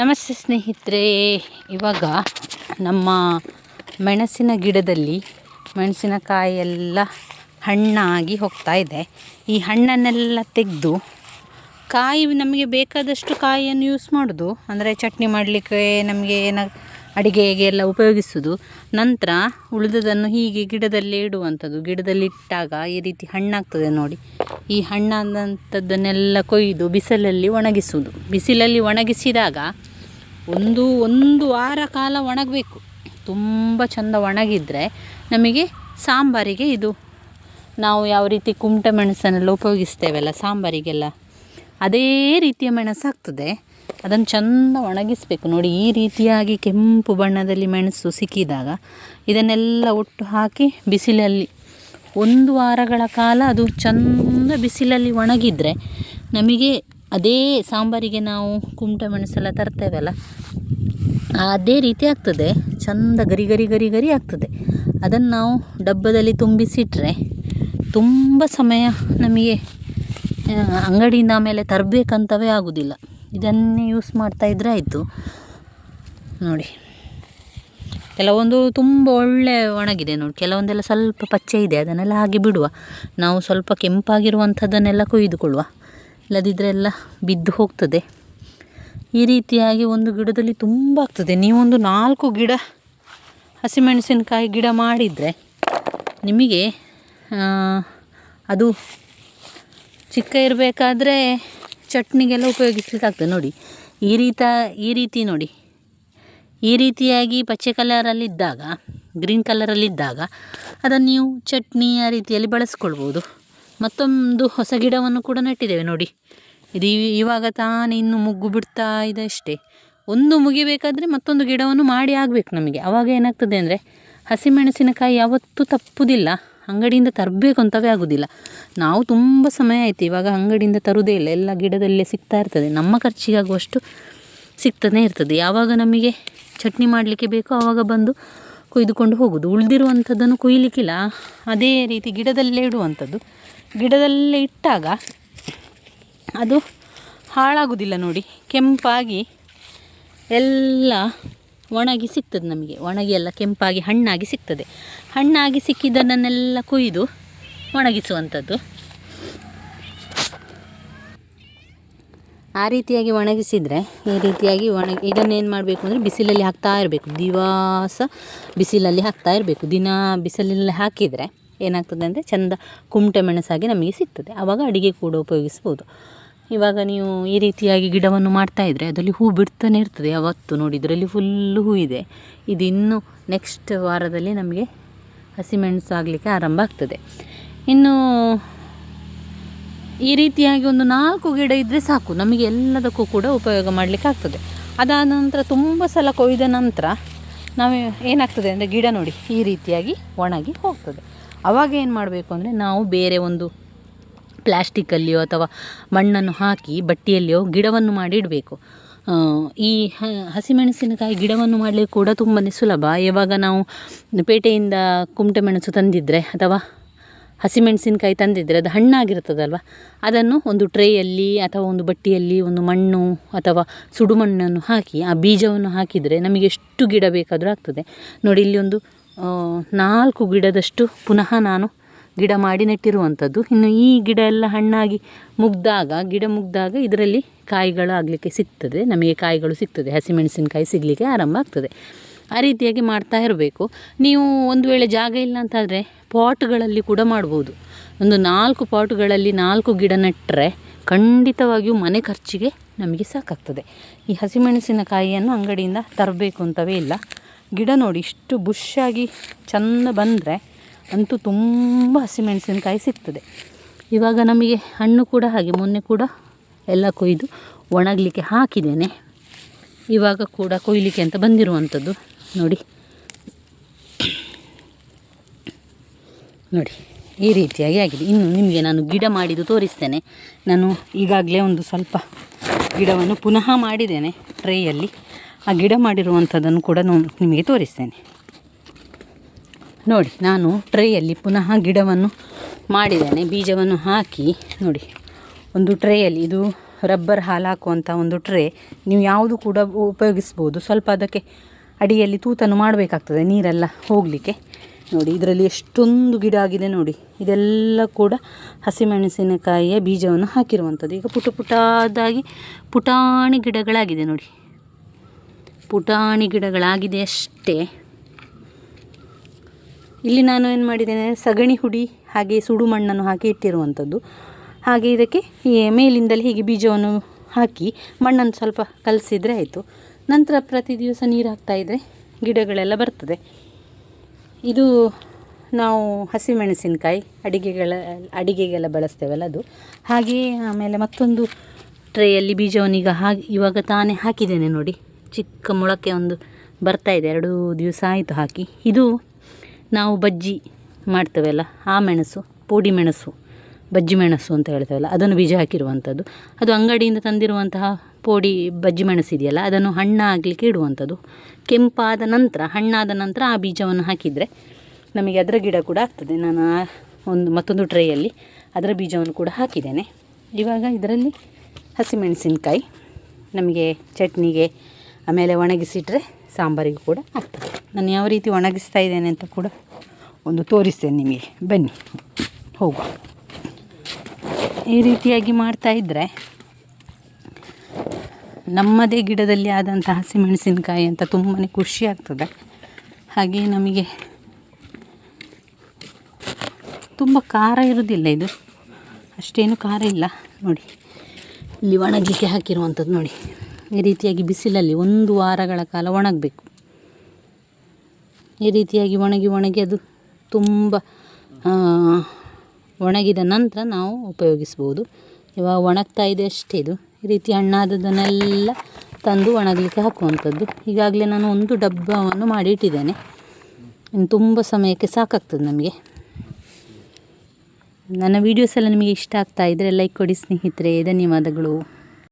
ನಮಸ್ತೆ ಸ್ನೇಹಿತರೆ. ಇವಾಗ ನಮ್ಮ ಮೆಣಸಿನ ಗಿಡದಲ್ಲಿ ಮೆಣಸಿನಕಾಯಿ ಎಲ್ಲ ಹಣ್ಣಾಗಿ ಹೋಗ್ತಾ ಇದೆ. ಈ ಹಣ್ಣನ್ನೆಲ್ಲ ತೆಗೆದು ಕಾಯಿ ನಮಗೆ ಬೇಕಾದಷ್ಟು ಕಾಯಿಯನ್ನು ಯೂಸ್ ಮಾಡೋದು. ಅಂದರೆ ಚಟ್ನಿ ಮಾಡಲಿಕ್ಕೆ ನಮಗೆ ಏನ ಅಡಿಗೆಗೆ ಎಲ್ಲ ಉಪಯೋಗಿಸೋದು. ನಂತರ ಉಳಿದದನ್ನು ಹೀಗೆ ಗಿಡದಲ್ಲಿ ಇಡುವಂಥದ್ದು ಗಿಡದಲ್ಲಿ ಇಟ್ಟಾಗ ಈ ರೀತಿ ಹಣ್ಣಾಗ್ತದೆ ನೋಡಿ. ಈ ಹಣ್ಣಾದಂಥದ್ದನ್ನೆಲ್ಲ ಕೊಯ್ದು ಬಿಸಿಲಲ್ಲಿ ಒಣಗಿಸುವುದು ಬಿಸಿಲಲ್ಲಿ ಒಣಗಿಸಿದಾಗ ಒಂದು ಒಂದು ವಾರ ಕಾಲ ಒಣಗಬೇಕು. ತುಂಬ ಚಂದ ಒಣಗಿದರೆ ನಮಗೆ ಸಾಂಬಾರಿಗೆ ಇದು. ನಾವು ಯಾವ ರೀತಿ ಕುಮಟೆ ಮೆಣಸನ್ನೆಲ್ಲ ಉಪಯೋಗಿಸ್ತೇವಲ್ಲ ಸಾಂಬಾರಿಗೆಲ್ಲ. ಅದೇ ರೀತಿಯ ಮೆಣಸಾಗ್ತದೆ. ಅದನ್ನು ಚಂದ ಒಣಗಿಸಬೇಕು. ನೋಡಿ, ಈ ರೀತಿಯಾಗಿ ಕೆಂಪು ಬಣ್ಣದಲ್ಲಿ ಮೆಣಸು ಸಿಕ್ಕಿದಾಗ ಇದನ್ನೆಲ್ಲ ಒಟ್ಟು ಹಾಕಿ ಬಿಸಿಲಲ್ಲಿ ಒಂದು ವಾರಗಳ ಕಾಲ ಅದು ಚೆಂದ ಬಿಸಿಲಲ್ಲಿ ಒಣಗಿದರೆ ನಮಗೆ ಅದೇ ಸಾಂಬಾರಿಗೆ ನಾವು ಕುಮಟ ಮೆಣಸೆಲ್ಲ ತರ್ತೇವಲ್ಲ, ಅದೇ ರೀತಿ ಆಗ್ತದೆ. ಚಂದ ಗರಿ ಗರಿ ಗರಿ ಗರಿ ಆಗ್ತದೆ. ಅದನ್ನು ನಾವು ಡಬ್ಬದಲ್ಲಿ ತುಂಬಿಸಿಟ್ರೆ ತುಂಬ ಸಮಯ ನಮಗೆ ಅಂಗಡಿಯಿಂದ ಆಮೇಲೆ ತರಬೇಕಂತವೇ ಆಗೋದಿಲ್ಲ. ಇದನ್ನೇ ಯೂಸ್ ಮಾಡ್ತಾ ಇದ್ರೆ ಆಯಿತು. ನೋಡಿ. ಕೆಲವೊಂದು ತುಂಬ ಒಳ್ಳೆ ಒಣಗಿದೆ ನೋಡಿ. ಕೆಲವೊಂದೆಲ್ಲ ಸ್ವಲ್ಪ ಪಚ್ಚೆ ಇದೆ, ಅದನ್ನೆಲ್ಲ ಹಾಗೆ ಬಿಡುವ. ನಾವು ಸ್ವಲ್ಪ ಕೆಂಪಾಗಿರುವಂಥದ್ದನ್ನೆಲ್ಲ ಕೊಯ್ದುಕೊಳ್ಳುವ. ಇಲ್ಲದಿದ್ದರೆ ಎಲ್ಲ ಬಿದ್ದು ಹೋಗ್ತದೆ. ಈ ರೀತಿಯಾಗಿ ಒಂದು ಗಿಡದಲ್ಲಿ ತುಂಬ ಆಗ್ತದೆ. ನೀವೊಂದು ನಾಲ್ಕು ಗಿಡ, ಹಸಿಮೆಣಸಿನಕಾಯಿ ಗಿಡ ಮಾಡಿದರೆ ನಿಮಗೆ ಅದು ಚಿಕ್ಕ ಇರಬೇಕಾದ್ರೆ ಚಟ್ನಿಗೆಲ್ಲ ಉಪಯೋಗಿಸ್ಲಿಕ್ಕೆ ಆಗ್ತದೆ ನೋಡಿ, ಈ ರೀತ, ಈ ರೀತಿ ನೋಡಿ. ಈ ರೀತಿಯಾಗಿ ಪಚ್ಚೆ ಕಲರಲ್ಲಿದ್ದಾಗ, ಗ್ರೀನ್ ಕಲರಲ್ಲಿದ್ದಾಗ ಅದನ್ನು ನೀವು ಚಟ್ನಿ ಆ ರೀತಿಯಲ್ಲಿ ಬಳಸ್ಕೊಳ್ಬೋದು. ಮತ್ತೊಂದು ಹೊಸ ಗಿಡವನ್ನು ಕೂಡ ನೆಟ್ಟಿದ್ದೇವೆ ನೋಡಿ. ಇದು ಇವಾಗ ತಾನೇ ಇನ್ನು ಮುಗ್ಗು ಬಿಡ್ತಾ ಇದೆ ಅಷ್ಟೇ. ಒಂದು ಮುಗಿಬೇಕಾದರೆ ಮತ್ತೊಂದು ಗಿಡವನ್ನು ಮಾಡಿ ಆಗಬೇಕು ನಮಗೆ. ಆವಾಗ ಏನಾಗ್ತದೆ ಅಂದರೆ ಹಸಿಮೆಣಸಿನಕಾಯಿ ಯಾವತ್ತೂ ತಪ್ಪುವುದಿಲ್ಲ ಅಂಗಡಿಯಿಂದ ತರಬೇಕು ಅಂತವೇ ಆಗೋದಿಲ್ಲ. ನಾವು ತುಂಬ ಸಮಯ ಆಯಿತು ಇವಾಗ ಅಂಗಡಿಯಿಂದ ತರುವುದೇ ಇಲ್ಲ. ಎಲ್ಲ ಗಿಡದಲ್ಲೇ ಸಿಗ್ತಾ ಇರ್ತದೆ. ನಮ್ಮ ಖರ್ಚಿಗಾಗುವಷ್ಟು ಸಿಗ್ತಾನೆ ಇರ್ತದೆ. ಯಾವಾಗ ನಮಗೆ ಚಟ್ನಿ ಮಾಡಲಿಕ್ಕೆ ಬೇಕೋ ಆವಾಗ ಬಂದು ಕೊಯ್ದುಕೊಂಡು ಹೋಗೋದು. ಉಳಿದಿರುವಂಥದ್ದನ್ನು ಕೊಯ್ಲಿಕ್ಕಿಲ್ಲ. ಅದೇ ರೀತಿ ಗಿಡದಲ್ಲೇ ಇಡುವಂಥದ್ದು. ಗಿಡದಲ್ಲೇ ಇಟ್ಟಾಗ ಅದು ಹಾಳಾಗುವುದಿಲ್ಲ ನೋಡಿ. ಕೆಂಪಾಗಿ ಎಲ್ಲ ಒಣಗಿ ಸಿಗ್ತದೆ ನಮಗೆ. ಒಣಗಿ ಎಲ್ಲ ಕೆಂಪಾಗಿ ಹಣ್ಣಾಗಿ ಸಿಗ್ತದೆ. ಹಣ್ಣಾಗಿ ಸಿಕ್ಕಿದ್ದನ್ನೆಲ್ಲ ಕೊಯ್ದು ಒಣಗಿಸುವಂಥದ್ದು. ಆ ರೀತಿಯಾಗಿ ಒಣಗಿಸಿದರೆ, ಈ ರೀತಿಯಾಗಿ ಒಣಗಿ, ಇದನ್ನೇನು ಮಾಡಬೇಕು ಅಂದರೆ ಬಿಸಿಲಲ್ಲಿ ಹಾಕ್ತಾ ಇರಬೇಕು. ದಿವಸ ಬಿಸಿಲಲ್ಲಿ ಹಾಕ್ತಾ ಇರಬೇಕು. ದಿನ ಬಿಸಿಲಲ್ಲಿ ಹಾಕಿದರೆ ಏನಾಗ್ತದೆ ಅಂದರೆ ಚಂದ ಕುಮಟೆ ಮೆಣಸಾಗಿ ನಮಗೆ ಸಿಗ್ತದೆ. ಆವಾಗ ಅಡಿಗೆ ಕೂಡ ಉಪಯೋಗಿಸ್ಬೋದು ಇವಾಗ ನೀವು ಈ ರೀತಿಯಾಗಿ ಗಿಡವನ್ನು ಮಾಡ್ತಾ ಇದ್ದರೆ ಅದರಲ್ಲಿ ಹೂ ಬಿಡ್ತಾನೆ ಇರ್ತದೆ. ಯಾವತ್ತು ನೋಡಿ ಇದರಲ್ಲಿ ಫುಲ್ಲು ಹೂ ಇದೆ. ಇದು ಇನ್ನು ನೆಕ್ಸ್ಟ್ ವಾರದಲ್ಲಿ ನಮಗೆ ಹಸಿಮೆಣಸು ಆಗಲಿಕ್ಕೆ ಆರಂಭ ಆಗ್ತದೆ. ಇನ್ನು ಈ ರೀತಿಯಾಗಿ ಒಂದು ನಾಲ್ಕು ಗಿಡ ಇದ್ದರೆ ಸಾಕು. ನಮಗೆ ಎಲ್ಲದಕ್ಕೂ ಕೂಡ ಉಪಯೋಗ ಮಾಡಲಿಕ್ಕೆ ಆಗ್ತದೆ. ಅದಾದ ನಂತರ ತುಂಬ ಸಲ ಕೊಯ್ದ ನಂತರ ನಾವು ಏನಾಗ್ತದೆ ಅಂದರೆ ಗಿಡ ನೋಡಿ ಈ ರೀತಿಯಾಗಿ ಒಣಗಿ ಹೋಗ್ತದೆ. ಆವಾಗ ಏನು ಮಾಡಬೇಕು ಅಂದರೆ ನಾವು ಬೇರೆ ಒಂದು ಪ್ಲ್ಯಾಸ್ಟಿಕ್ಕಲ್ಲಿಯೋ ಅಥವಾ ಮಣ್ಣನ್ನು ಹಾಕಿ ಬಟ್ಟೆಯಲ್ಲಿಯೋ ಗಿಡವನ್ನು ಮಾಡಿ ಇಡಬೇಕು. ಈ ಹಸಿಮೆಣಸಿನಕಾಯಿ ಗಿಡವನ್ನು ಮಾಡಲಿಕ್ಕೆ ಕೂಡ ತುಂಬಾ ಸುಲಭ. ಯಾವಾಗ ನಾವು ಪೇಟೆಯಿಂದ ಕುಮಟೆ ಮೆಣಸು ತಂದಿದ್ದರೆ ಅಥವಾ ಹಸಿಮೆಣಸಿನಕಾಯಿ ತಂದಿದ್ದರೆ ಅದು ಹಣ್ಣಾಗಿರ್ತದಲ್ವ? ಅದನ್ನು ಒಂದು ಟ್ರೇಯಲ್ಲಿ ಅಥವಾ ಒಂದು ಬಟ್ಟಿಯಲ್ಲಿ ಒಂದು ಮಣ್ಣು ಅಥವಾ ಸುಡು ಮಣ್ಣನ್ನು ಹಾಕಿ ಆ ಬೀಜವನ್ನು ಹಾಕಿದರೆ ನಮಗೆ ಎಷ್ಟು ಗಿಡ ಬೇಕಾದರೂ ಆಗ್ತದೆ. ನೋಡಿ, ಇಲ್ಲಿ ಒಂದು ನಾಲ್ಕು ಗಿಡದಷ್ಟು ಪುನಃ ನಾನು ಗಿಡ ಮಾಡಿ ನೆಟ್ಟಿರುವಂಥದ್ದು. ಇನ್ನು ಈ ಗಿಡ ಎಲ್ಲ ಹಣ್ಣಾಗಿ ಮುಗ್ದಾಗ, ಗಿಡ ಮುಗ್ದಾಗ ಇದರಲ್ಲಿ ಕಾಯಿಗಳು ಆಗಲಿಕ್ಕೆ ಸಿಗ್ತದೆ. ನಮಗೆ ಕಾಯಿಗಳು ಸಿಗ್ತದೆ. ಹಸಿಮೆಣಸಿನಕಾಯಿ ಸಿಗಲಿಕ್ಕೆ ಆರಂಭ ಆಗ್ತದೆ. ಆ ರೀತಿಯಾಗಿ ಮಾಡ್ತಾ ಇರಬೇಕು. ನೀವು ಒಂದು ವೇಳೆ ಜಾಗ ಇಲ್ಲ ಅಂತಾದರೆ ಪಾಟ್ಗಳಲ್ಲಿ ಕೂಡ ಮಾಡ್ಬೋದು. ಒಂದು ನಾಲ್ಕು ಪಾಟ್ಗಳಲ್ಲಿ ನಾಲ್ಕು ಗಿಡ ನೆಟ್ಟರೆ ಖಂಡಿತವಾಗಿಯೂ ಮನೆ ಖರ್ಚಿಗೆ ನಮಗೆ ಸಾಕಾಗ್ತದೆ. ಈ ಹಸಿಮೆಣಸಿನಕಾಯಿಯನ್ನು ಅಂಗಡಿಯಿಂದ ತರಬೇಕು ಅಂತವೇ ಇಲ್ಲ. ಗಿಡ ನೋಡಿ, ಇಷ್ಟು ಬುಷ್ಷಾಗಿ ಚೆಂದ ಬಂದರೆ ಅಂತೂ ತುಂಬ ಹಸಿಮೆಣಸಿನಕಾಯಿ ಸಿಗ್ತದೆ. ಇವಾಗ ನಮಗೆ ಹಣ್ಣು ಕೂಡ ಹಾಗೆ, ಮೊನ್ನೆ ಕೂಡ ಎಲ್ಲ ಕೊಯ್ದು ಒಣಗಲಿಕ್ಕೆ ಹಾಕಿದ್ದೇನೆ. ಇವಾಗ ಕೂಡ ಕೊಯ್ಲಿಕ್ಕೆ ಅಂತ ಬಂದಿರುವಂಥದ್ದು. ನೋಡಿ. ನೋಡಿ, ಈ ರೀತಿಯಾಗಿ ಆಗಿದೆ. ಇನ್ನು ನಿಮಗೆ ನಾನು ಗಿಡ ಮಾಡಿದ್ದು ತೋರಿಸ್ತೇನೆ. ನಾನು ಈಗಾಗಲೇ ಒಂದು ಸ್ವಲ್ಪ ಗಿಡವನ್ನು ಪುನಃ ಮಾಡಿದ್ದೇನೆ ಟ್ರೇಯಲ್ಲಿ. ಆ ಗಿಡ ಮಾಡಿರುವಂಥದ್ದನ್ನು ಕೂಡ ನಿಮಗೆ ತೋರಿಸ್ತೇನೆ. ನೋಡಿ, ನಾನು ಟ್ರೇಯಲ್ಲಿ ಪುನಃ ಗಿಡವನ್ನು ಮಾಡಿದ್ದೇನೆ, ಬೀಜವನ್ನು ಹಾಕಿ. ನೋಡಿ, ಒಂದು ಟ್ರೇಯಲ್ಲಿ ಇದು ರಬ್ಬರ್ ಹಾಲು ಹಾಕುವಂಥ ಒಂದು ಟ್ರೇ, ನೀವು ಯಾವುದು ಕೂಡ ಉಪಯೋಗಿಸ್ಬೋದು. ಸ್ವಲ್ಪ ಅದಕ್ಕೆ ಅಡಿಯಲ್ಲಿ ತೂತನ್ನು ಮಾಡಬೇಕಾಗ್ತದೆ, ನೀರೆಲ್ಲ ಹೋಗಲಿಕ್ಕೆ. ನೋಡಿ, ಇದರಲ್ಲಿ ಎಷ್ಟೊಂದು ಗಿಡ ಆಗಿದೆ ನೋಡಿ. ಇದೆಲ್ಲ ಕೂಡ ಹಸಿಮೆಣಸಿನಕಾಯಿಯ ಬೀಜವನ್ನು ಹಾಕಿರುವಂಥದ್ದು. ಈಗ ಪುಟ ಪುಟಾದಾಗಿ ಪುಟಾಣಿ ಗಿಡಗಳಾಗಿದೆ ನೋಡಿ. ಪುಟಾಣಿ ಗಿಡಗಳಾಗಿದೆ ಅಷ್ಟೇ. ಇಲ್ಲಿ ನಾನು ಏನು ಮಾಡಿದ್ದೇನೆ, ಸಗಣಿ ಹುಡಿ ಹಾಗೆ ಸುಡು ಮಣ್ಣನ್ನು ಹಾಕಿ ಇಟ್ಟಿರುವಂಥದ್ದು. ಹಾಗೆ ಇದಕ್ಕೆ ಮೇಲಿಂದಲೇ ಹೀಗೆ ಬೀಜವನ್ನು ಹಾಕಿ ಮಣ್ಣನ್ನು ಸ್ವಲ್ಪ ಕಲಸಿದರೆ ಆಯಿತು. ನಂತರ ಪ್ರತಿ ದಿವಸ ನೀರು ಹಾಕ್ತಾಯಿದ್ರೆ ಗಿಡಗಳೆಲ್ಲ ಬರ್ತದೆ. ಇದು ನಾವು ಹಸಿಮೆಣಸಿನಕಾಯಿ ಅಡಿಗೆಗಳ, ಅಡಿಗೆಗೆಲ್ಲ ಬಳಸ್ತೇವಲ್ಲ ಅದು. ಹಾಗೆಯೇ ಆಮೇಲೆ ಮತ್ತೊಂದು ಟ್ರೇಯಲ್ಲಿ ಬೀಜವನ್ನು ಈಗ ಹಾಕಿ ಇವಾಗ ತಾನೇ ಹಾಕಿದ್ದೇನೆ ನೋಡಿ. ಚಿಕ್ಕ ಮೊಳಕೆ ಒಂದು ಬರ್ತಾ ಇದೆ. ಎರಡು ದಿವಸ ಆಯಿತು ಹಾಕಿ. ಇದು ನಾವು ಬಜ್ಜಿ ಮಾಡ್ತೇವಲ್ಲ, ಆ ಮೆಣಸು, ಪೋಡಿ ಮೆಣಸು, ಬಜ್ಜಿ ಮೆಣಸು ಅಂತ ಹೇಳ್ತೇವಲ್ಲ, ಅದನ್ನು ಬೀಜ ಹಾಕಿರುವಂಥದ್ದು. ಅದು ಅಂಗಡಿಯಿಂದ ತಂದಿರುವಂತಹ ಪೋಡಿ ಬಜ್ಜಿ ಮೆಣಸು ಇದೆಯಲ್ಲ, ಅದನ್ನು ಹಣ್ಣಾಗಲಿಕ್ಕೆ ಇಡುವಂಥದ್ದು. ಕೆಂಪಾದ ನಂತರ, ಹಣ್ಣಾದ ನಂತರ ಆ ಬೀಜವನ್ನು ಹಾಕಿದರೆ ನಮಗೆ ಅದರ ಗಿಡ ಕೂಡ ಆಗ್ತದೆ. ನಾನು ಒಂದು ಮತ್ತೊಂದು ಟ್ರೇಯಲ್ಲಿ ಅದರ ಬೀಜವನ್ನು ಕೂಡ ಹಾಕಿದ್ದೇನೆ. ಇವಾಗ ಇದರಲ್ಲಿ ಹಸಿಮೆಣಸಿನಕಾಯಿ, ನಮಗೆ ಚಟ್ನಿಗೆ ಆಮೇಲೆ ಒಣಗಿಸಿಟ್ರೆ ಸಾಂಬಾರಿಗೂ ಕೂಡ ಆಗ್ತದೆ. ನಾನು ಯಾವ ರೀತಿ ಒಣಗಿಸ್ತಾ ಇದ್ದೇನೆ ಅಂತ ಕೂಡ ಒಂದು ತೋರಿಸ್ತೇನೆ ನಿಮಗೆ. ಬನ್ನಿ, ಹೋಗುವ. ಈ ರೀತಿಯಾಗಿ ಮಾಡ್ತಾ ಇದ್ದರೆ ನಮ್ಮದೇ ಗಿಡದಲ್ಲಿ ಆದಂಥ ಹಸಿಮೆಣಸಿನಕಾಯಿ ಅಂತ ತುಂಬಾ ಖುಷಿ ಆಗ್ತದೆ. ಹಾಗೆ ನಮಗೆ ತುಂಬ ಖಾರ ಇರೋದಿಲ್ಲ ಇದು. ಅಷ್ಟೇನು ಖಾರ ಇಲ್ಲ. ನೋಡಿ, ಇಲ್ಲಿ ಒಣಗಲಿಕ್ಕೆ ಹಾಕಿರುವಂಥದ್ದು ನೋಡಿ. ಈ ರೀತಿಯಾಗಿ ಬಿಸಿಲಲ್ಲಿ ಒಂದು ವಾರಗಳ ಕಾಲ ಒಣಗಬೇಕು. ಈ ರೀತಿಯಾಗಿ ಒಣಗಿ ಒಣಗಿ ಅದು ತುಂಬ ಒಣಗಿದ ನಂತರ ನಾವು ಉಪಯೋಗಿಸ್ಬೋದು. ಇವಾಗ ಒಣಗ್ತಾ ಇದೆ ಅಷ್ಟೇ ಇದು. ಈ ರೀತಿ ಹಣ್ಣಾದದನ್ನೆಲ್ಲ ತಂದು ಒಣಗಲಿಕ್ಕೆ ಹಾಕುವಂಥದ್ದು. ಈಗಾಗಲೇ ನಾನು ಒಂದು ಡಬ್ಬವನ್ನು ಮಾಡಿ ಇಟ್ಟಿದ್ದೇನೆ ಇನ್ನು ತುಂಬ ಸಮಯಕ್ಕೆ ಸಾಕಾಗ್ತದೆ ನಮಗೆ. ನನ್ನ ವೀಡಿಯೋಸ್ ಎಲ್ಲ ನಿಮಗೆ ಇಷ್ಟ ಆಗ್ತಾ ಇದ್ದರೆ ಲೈಕ್ ಕೊಡಿ ಸ್ನೇಹಿತರೆ. ಧನ್ಯವಾದಗಳು.